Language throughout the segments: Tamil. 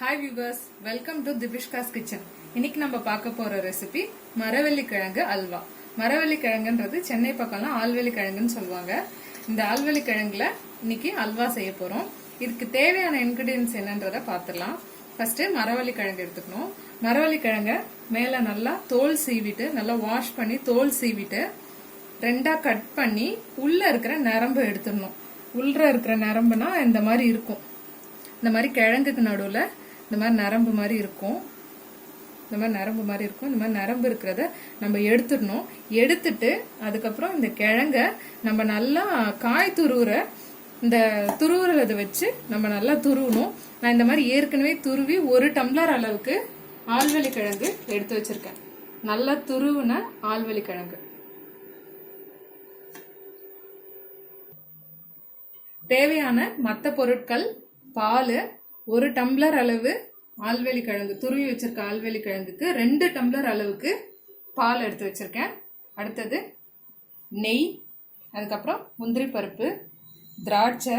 Hi viewers welcome to Dipishka's kitchen இன்னைக்கு நம்ம பார்க்க போற ரெசிபி மரவள்ளி கிழங்கு அல்வா. மரவள்ளி கிழங்குன்றது சென்னை பக்கம்லாம் ஆல்வெளி கிழங்குன்னு சொல்லுவாங்க. இந்த ஆல்வெளி கிழங்குல இன்னைக்கு அல்வா செய்ய போறோம். இதுக்கு தேவையான இன்கிரீடியன்ஸ் என்னன்றத பார்த்துடலாம். ஃபர்ஸ்ட் மரவள்ளி கிழங்கு எடுத்துக்கணும். மரவள்ளி கிழங்க மேல நல்லா தோல் சீவிட்டு நல்லா வாஷ் பண்ணி தோல் சீவிட்டு ரெண்டா கட் பண்ணி உள்ள இருக்கிற நரம்பு எடுத்துடணும். உள்ள இருக்கிற நரம்புனா இந்த மாதிரி இருக்கும். இந்த மாதிரி கிழங்குக்கு நடுவில் இந்த மாதிரி நரம்பு மாதிரி இருக்கும். இந்த மாதிரி நரம்பு மாதிரி இருக்கும். இந்த மாதிரி நரம்பு இருக்கிறத நம்ம எடுத்துடணும். எடுத்துட்டு அதுக்கப்புறம் இந்த கிழங்க நம்ம நல்லா காய் துருவுற இந்த துருவுறதை வச்சு நம்ம நல்லா துருவணும். நான் இந்த மாதிரி ஏற்கனவே துருவி ஒரு டம்ளர் அளவுக்கு ஆழ்வெளி கிழங்கு எடுத்து வச்சிருக்கேன். நல்லா துருவுன ஆழ்வெளி கிழங்கு. தேவையான மற்ற பொருட்கள் பால் ஒரு டம்ளர் அளவு ஆல்வெளி கிழங்கு துருவி வச்சிருக்க ஆல்வெளி கிழங்குக்கு ரெண்டு டம்ளர் அளவுக்கு பால் எடுத்து வச்சுருக்கேன். அடுத்தது நெய் அதுக்கப்புறம் முந்திரி பருப்பு திராட்சை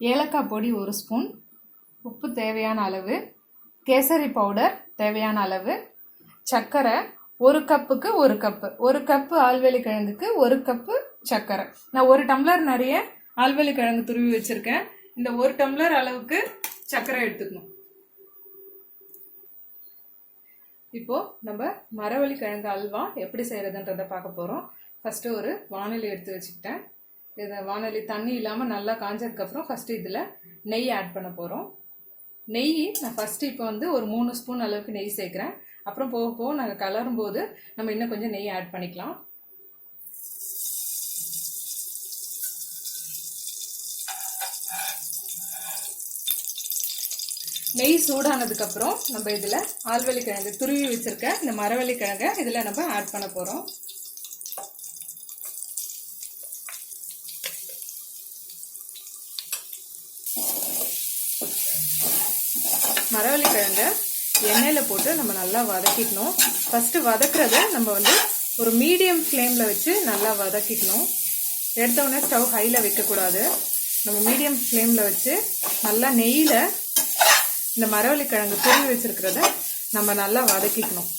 ஏலக்காய் பொடி ஒரு ஸ்பூன் உப்பு தேவையான அளவு கேசரி பவுடர் தேவையான அளவு சர்க்கரை ஒரு கப்புக்கு ஒரு கப்பு ஒரு கப்பு ஆல்வெளி கிழங்குக்கு ஒரு கப்பு சர்க்கரை. நான் ஒரு டம்ளர் நிறைய ஆல்வலி கிழங்கு துருவி வச்சுருக்கேன். இந்த ஒரு டம்ளர் அளவுக்கு சர்க்கரை எடுத்துக்கணும். இப்போ நம்ம மரவள்ளி கிழங்கு அல்வா எப்படி செய்கிறதுன்றதை பார்க்க போகிறோம் ஃபஸ்ட்டு ஒரு வானொலி எடுத்து வச்சுக்கிட்டேன். இதை வானொலி தண்ணி இல்லாமல் நல்லா காஞ்சதுக்கப்புறம் ஃபஸ்ட்டு இதில் நெய் ஆட் பண்ண போகிறோம் நெய் நான் ஃபஸ்ட்டு இப்போ வந்து ஒரு மூணு ஸ்பூன் அளவுக்கு நெய் சேர்க்குறேன். அப்புறம் போக போக நாங்கள் கலரும்போது நம்ம இன்னும் கொஞ்சம் நெய் ஆட் பண்ணிக்கலாம். நெய் சூடானதுக்கு அப்புறம் நம்ம இதில் ஆல்வெளி கிழங்கு துருவி வச்சுருக்க இந்த மரவள்ளி கிழங்கை இதில் நம்ம ஆட் பண்ண போகிறோம் மரவள்ளி கிழங்கை எண்ணெயில் போட்டு நம்ம நல்லா வதக்கிக்கணும். ஃபஸ்ட்டு வதக்குறத நம்ம வந்து ஒரு மீடியம் ஃப்ளேமில் வச்சு நல்லா வதக்கிக்கணும். எடுத்தவுடனே ஸ்டவ் ஹையில் வைக்கக்கூடாது. நம்ம மீடியம் ஃப்ளேமில் வச்சு நல்லா நெய்யில் இந்த மரவள்ளி கிழங்கு துருவி வச்சிருக்கிறத நம்ம நல்லா வதக்கிக்கணும்.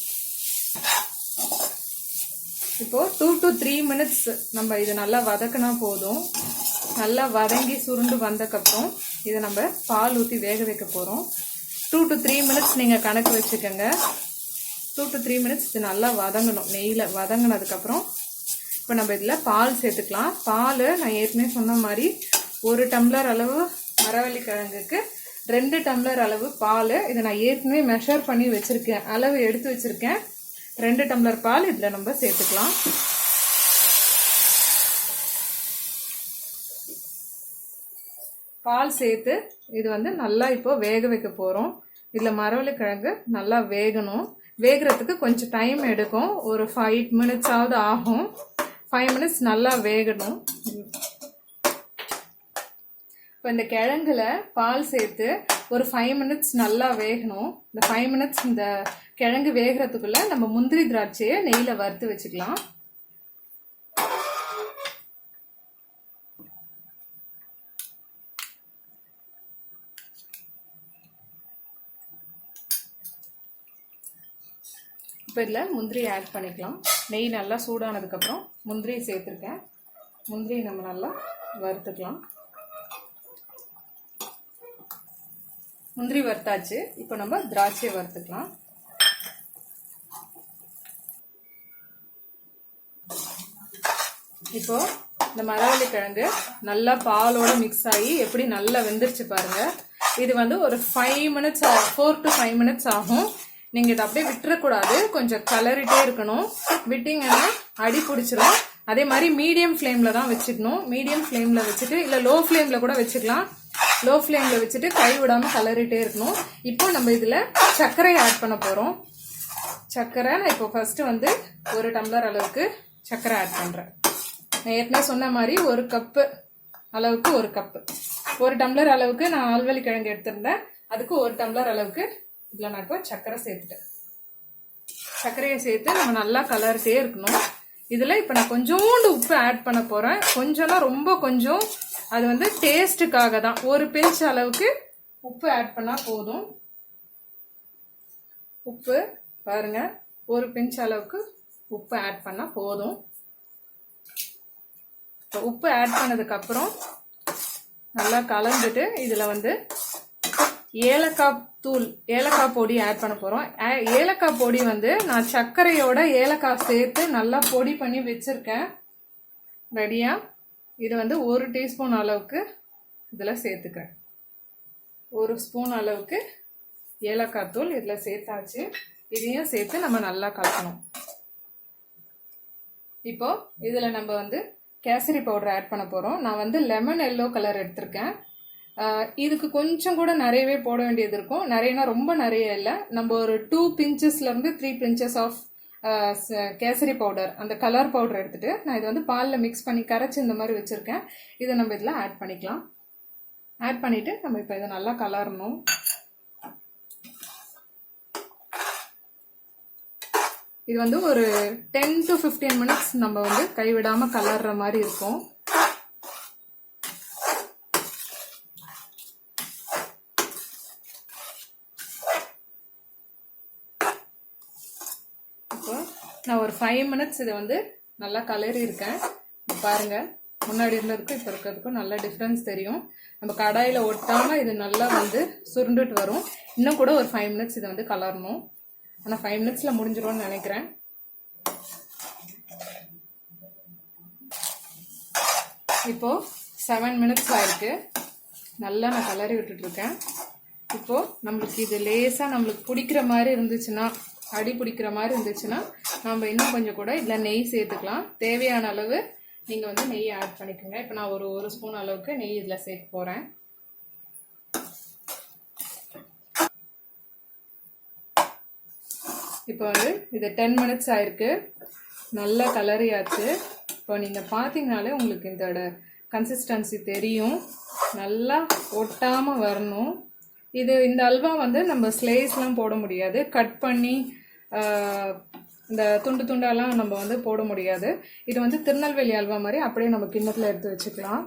இப்போ டூ டு த்ரீ மினிட்ஸ் நம்ம இது நல்லா வதக்கினா போதும். நல்லா வதங்கி சுருண்டு வந்தக்கப்புறம் இதை நம்ம பால் ஊற்றி வேக வைக்க போகிறோம் டூ டு த்ரீ மினிட்ஸ் நீங்கள் கணக்கு வச்சுக்கோங்க. டூ டு த்ரீ மினிட்ஸ் இது நல்லா வதங்கணும். நெய்யில் வதங்கினதுக்கப்புறம் இப்போ நம்ம இதில் பால் சேர்த்துக்கலாம். பால் நான் ஏற்கனவே சொன்ன மாதிரி ஒரு டம்ளர் அளவு மரவள்ளி கிழங்குக்கு ரெண்டு டம்ளர் அளவு பால். இதை நான் ஏற்கனவே மெஷர் பண்ணி வச்சுருக்கேன். அளவு எடுத்து வச்சுருக்கேன். ரெண்டு டம்ளர் பால் இதில் நம்ம சேர்த்துக்கலாம். பால் சேர்த்து இது வந்து நல்லா இப்போ வேக வைக்க போகிறோம் இதில் மரவள்ளி கிழங்கு நல்லா வேகணும். வேகிறதுக்கு கொஞ்சம் டைம் எடுக்கும். ஒரு ஃபைவ் மினிட்ஸாவது ஆகும். ஃபைவ் மினிட்ஸ் நல்லா வேகணும். இப்போ இந்த கிழங்குல பால் சேர்த்து ஒரு ஃபைவ் மினிட்ஸ் நல்லா வேகணும். இந்த ஃபைவ் மினிட்ஸ் இந்த கிழங்கு வேகிறதுக்குள்ள நம்ம முந்திரி திராட்சையை நெய்யில் வறுத்து வச்சுக்கலாம். இப்போ இதில் முந்திரி ஆட் பண்ணிக்கலாம். நெய் நல்லா சூடானதுக்கப்புறம் முந்திரியை சேர்த்துருக்கேன். முந்திரியை நம்ம நல்லா வறுத்துக்கலாம். முந்திரி வறுத்தாச்சு. இப்போ நம்ம திராட்சையை வறுத்துக்கலாம். இப்போ இந்த மரவள்ளி கிழங்கு நல்லா பாலோட மிக்ஸ் ஆகி எப்படி நல்லா வெந்துருச்சு பாருங்க. இது வந்து ஒரு five minutes four to five minutes ஆகும். நீங்கள் இதை அப்படியே விட்டுறக்கூடாது. கொஞ்சம் கலரிட்டே இருக்கணும். விட்டிங்கன்னா அடி பிடிச்சிரும். அதே மாதிரி மீடியம் ஃப்ளேமில் தான் வச்சுக்கணும் மீடியம் ஃப்ளேமில் வச்சுட்டு இல்லை லோ ஃப்ளேமில் கூட வச்சுக்கலாம் லோ ஃப்ளேமில் வச்சுட்டு கை விடாமல் கலரிட்டே இருக்கணும். இப்போ நம்ம இதில் சர்க்கரை ஆட் பண்ண போகிறோம் சர்க்கரை நான் இப்போ ஃபஸ்ட்டு வந்து ஒரு டம்ளர் அளவுக்கு சர்க்கரை ஆட் பண்ணுறேன் நான் ஏற்கனவே சொன்ன மாதிரி ஒரு கப்பு அளவுக்கு ஒரு கப்பு. ஒரு டம்ளர் அளவுக்கு நான் ஆல்வெளி கிழங்கு எடுத்திருந்தேன். அதுக்கு ஒரு டம்ளர் அளவுக்கு இதில் நான் இப்போ சர்க்கரை சேர்த்துட்டேன். சர்க்கரையை சேர்த்து நம்ம நல்லா கலர்ட்டே இருக்கணும். இதில் இப்போ நான் கொஞ்சோண்டு உப்பு ஆட் பண்ண போகிறேன் கொஞ்சம்னா ரொம்ப கொஞ்சம் அது வந்து டேஸ்ட்டுக்காக தான். ஒரு பிஞ்ச் அளவுக்கு உப்பு ஆட் பண்ணால் போதும். உப்பு பாருங்க. ஒரு பிஞ்ச் அளவுக்கு உப்பு ஆட் பண்ணால் போதும். இப்போ உப்பு ஆட் பண்ணதுக்கப்புறம் நல்லா கலந்துட்டு இதில் வந்து ஏலக்காய் தூள் ஏலக்காய் பொடி ஆட் பண்ண போகிறோம் ஏலக்காய் பொடி வந்து நான் சர்க்கரையோட ஏலக்காய் சேர்த்து நல்லா பொடி பண்ணி வச்சுருக்கேன். ரெடியாக இது வந்து ஒரு டீஸ்பூன் அளவுக்கு இதில் சேர்த்துக்கிறேன். ஒரு ஸ்பூன் அளவுக்கு ஏலக்காய் தூள் இதில் சேர்த்தாச்சு. இதையும் சேர்த்து நம்ம நல்லா கலக்கணும். இப்போ இதில் நம்ம வந்து கேசரி பவுடர் ஆட் பண்ண போகிறோம் நான் வந்து லெமன் எல்லோ கலர் எடுத்திருக்கேன். இதுக்கு கொஞ்சம் கூட நிறையவே போட வேண்டியது இருக்கும். நிறையனா ரொம்ப நிறைய இல்லை. நம்ம ஒரு two பிஞ்சஸ்லேருந்து three pinches of kesari powder அந்த கலர் பவுடர் எடுத்துகிட்டு நான் இதை வந்து பாலில் மிக்ஸ் பண்ணி கரைச்சி இந்த மாதிரி வச்சுருக்கேன். இதை நம்ம இதில் ஆட் பண்ணிக்கலாம். ஆட் பண்ணிவிட்டு நம்ம இப்போ இதை நல்லா கலரணும். இது வந்து ஒரு டென் டு ஃபிஃப்டீன் மினிட்ஸ் நம்ம வந்து கைவிடாமல் கலர்ற மாதிரி இருக்கும் இப்போ நான் ஒரு ஃபைவ் மினிட்ஸ் இதை வந்து நல்லா கலரி இருக்கேன். பாருங்கள் முன்னாடி இருந்ததுக்கும் இப்போ இருக்கிறதுக்கும் நல்ல டிஃப்ரென்ஸ் தெரியும். நம்ம கடாயில் ஒட்டாமல் இது நல்லா வந்து சுருண்டுட்டு வரும். இன்னும் கூட ஒரு ஃபைவ் மினிட்ஸ் இதை வந்து கலரணும். ஆனால் ஃபைவ் மினிட்ஸில் முடிஞ்சிடும்னு நினைக்கிறேன். இப்போது செவன் மினிட்ஸ் ஆயிருக்கு. நல்லா நான் கலரி விட்டுட்டு இருக்கேன். நம்மளுக்கு இது லேசாக நம்மளுக்கு பிடிக்கிற மாதிரி இருந்துச்சுன்னா அடி பிடிக்கிற மாதிரி இருந்துச்சுன்னா நம்ம இன்னும் கொஞ்சம் கூட இதில் நெய் சேர்த்துக்கலாம். தேவையான அளவு நீங்கள் வந்து நெய் ஆட் பண்ணிக்கோங்க. இப்போ நான் ஒரு ஒரு ஸ்பூன் அளவுக்கு நெய் இதில் சேர்க்க போகிறேன் இப்போ வந்து இது டென் மினிட்ஸ் ஆயிருக்கு. நல்லா கலரியாச்சு இப்போ நீங்கள் பார்த்தீங்கனாலே உங்களுக்கு இதோட கன்சிஸ்டன்சி தெரியும். நல்லா ஒட்டாமல் வரணும். இது இந்த அல்வா வந்து நம்ம ஸ்லேஸ்லாம் போட முடியாது. கட் பண்ணி இந்த துண்டு துண்டாலாம் நம்ம வந்து போட முடியாது. இது வந்து திருநெல்வேலி அல்வா மாதிரி அப்படியே நம்ம கிண்ணத்தில் எடுத்து வச்சுக்கலாம்.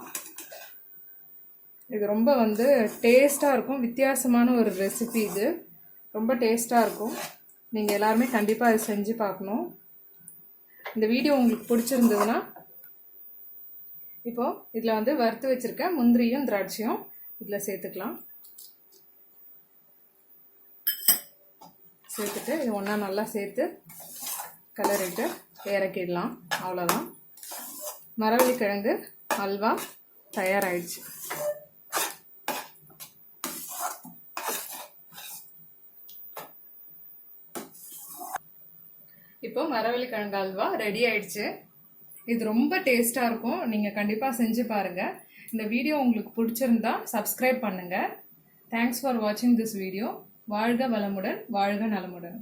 இது ரொம்ப வந்து டேஸ்ட்டாக இருக்கும். வித்தியாசமான ஒரு ரெசிபி இது. ரொம்ப டேஸ்ட்டாக இருக்கும். நீங்கள் எல்லாருமே கண்டிப்பாக அதை செஞ்சு பார்க்கணும். இந்த வீடியோ உங்களுக்கு பிடிச்சிருந்ததுன்னா இப்போது இதில் வந்து வறுத்து வச்சுருக்க முந்திரியும் திராட்சையும் இதில் சேர்த்துக்கலாம். சேர்த்துட்டு இது ஒன்றா நல்லா சேர்த்து கலரிட்டு இறக்கிடலாம். அவ்வளோதான் மரவள்ளி கிழங்கு அல்வா தயாராகிடுச்சு இப்போ மரவள்ளி கிழங்கு அல்வா ரெடி ஆயிடுச்சு. இது ரொம்ப டேஸ்டாக இருக்கும். நீங்கள் கண்டிப்பாக செஞ்சு பாருங்கள் இந்த வீடியோ உங்களுக்கு பிடிச்சிருந்தா சப்ஸ்கிரைப் பண்ணுங்கள் தேங்க்ஸ் ஃபார் வாட்சிங் திஸ் வீடியோ வாழ்க வளமுடன் வாழ்க நலமுடன்.